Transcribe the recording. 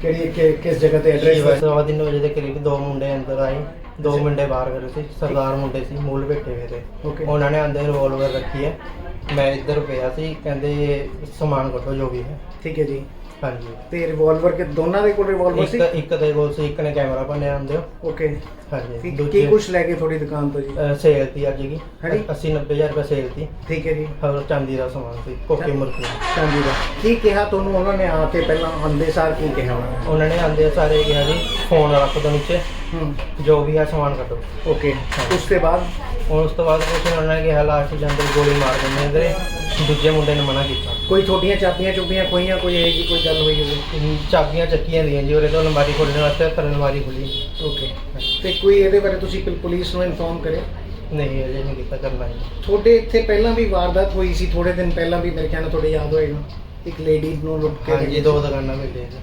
ਕਿਹੜੀ ਕਿ- ਕਿਸ ਜਗ੍ਹਾ ਤੇ ਐਡਰੈਸ ਐਡਰੈਸ ਸਵਾ ਤਿੰਨ ਵਜੇ ਦੇ ਕਰੀਬ ਦੋ ਮੁੰਡੇ ਅੰਦਰ ਆਏ ਦੋ ਮੁੰਡੇ ਬਾਹਰ ਖੜੇ ਸੀ। ਸਰਦਾਰ ਮੁੰਡੇ ਸੀ ਮੂਲ ਬੈਠੇ ਹੋਏ ਤੇ Okay. ਉਹਨਾਂ ਨੇ ਆਂਦੇ ਰਿਵੋਲਵਰ ਰੱਖੀ ਹੈ। ਮੈਂ ਇੱਧਰ ਪਿਆ ਸੀ ਕਹਿੰਦੇ ਸਮਾਨ ਕੱਢੋ ਜੋ ਵੀ ਹੈ। ਠੀਕ ਹੈ ਜੀ। ਹਾਂਜੀ। ਤੇ ਰਿਵਾਲਵਰ ਕੇ ਦੋਨਾਂ ਦੇ ਕੋਲ ਰਿਵਾਲਵਰ ਸੀ? ਇੱਕ ਇੱਕ ਦੇ ਕੋਲ ਸੀ ਇੱਕ ਨੇ ਕੈਮਰਾ ਭੰਨਿਆ ਆਂਦੇ ਓਕੇ ਹਾਂਜੀ ਕੀ ਕੁਝ ਲੈ ਕੇ ਤੁਹਾਡੀ ਦੁਕਾਨ ਤੋਂ ਜੀ? ਸੇਲ ਤੀ ਅੱਜ ਕੀ ਹਾਂਜੀ। 80 90000 ਰੁਪਏ ਸੇਲ ਤੀ ਠੀਕ ਹੈ ਜੀ। ਹੋਰ ਚਾਂਦੀ ਦਾ ਸਮਾਨ ਸੀ ਕੋਕੇ ਮੁਰਕੀ ਚਾਂਦੀ ਦਾ। ਕੀ ਕਿਹਾ ਤੁਹਾਨੂੰ ਉਹਨਾਂ ਨੇ ਆ ਕੇ ਪਹਿਲਾਂ? ਆਂਦੇ ਸਾਰ ਕੀ ਕਿਹਾ ਉਹਨਾਂ ਨੇ? ਨੇ ਆਂਦੇ ਸਾਰੇ ਕਿਹਾ ਜੀ ਫੋਨ ਰੱਖ ਦੋ ਨੀਚੇ। ਹੂੰ। ਜੋ ਵੀ ਹੈ ਸਮਾਨ ਕੱਢੋ। ਓਕੇ ਉਸ ਤੋਂ ਬਾਅਦ? ਉਸ ਤੋਂ ਬਾਅਦ ਉਹਨਾਂ ਨੇ ਕਿਹਾ ਲਾਸਟ ਜਾਂਦੇ ਗੋਲੀ ਮਾਰ ਦਿੰਦੇ ਇਧਰੇ ਦੂਜੇ ਮੁੰਡੇ ਨੇ ਮਨਾ ਕੀਤਾ। ਕੋਈ ਤੁਹਾਡੀਆਂ ਚਾਬੀਆਂ ਚੁਬੀਆਂ ਖੋਈਆਂ ਕੋਈ ਇਹ ਜੀ ਕੋਈ ਗੱਲ ਹੋਈ ਹੋਵੇ। ਚਾਬੀਆਂ ਚੱਕੀਆਂ ਦੀਆਂ ਜੀ ਉਹਦੇ ਤੋਂ ਅਲਮਾਰੀ ਖੋਲ੍ਹਣ ਵਾਸਤੇ ਪਰ ਅਲਮਾਰੀ ਖੁੱਲੀ। ਓਕੇ ਤੇ ਕੋਈ ਇਹਦੇ ਬਾਰੇ ਤੁਸੀਂ ਪੁਲ- ਪੁਲਿਸ ਨੂੰ ਇਨਫੋਰਮ ਕਰੇ ਨਹੀਂ ਅਜੇ ਨਹੀਂ ਕੀਤਾ ਕਰਨਾ ਜੀ ਤੁਹਾਡੇ ਇੱਥੇ ਪਹਿਲਾਂ ਵੀ ਵਾਰਦਾਤ ਹੋਈ ਸੀ ਥੋੜੇ ਦਿਨ ਪਹਿਲਾਂ ਵੀ ਮੇਰੇ ਖਿਆਲ ਨਾਲ ਤੁਹਾਡੇ ਯਾਦ ਹੋਏਗਾ। ਇੱਕ ਲੇਡੀ ਨੂੰ ਲੁੱਟ ਕੇ ਜੀ ਦੋ ਦੁਕਾਨਾਂ ਮਿਲਦੀਆਂ ਜੀ।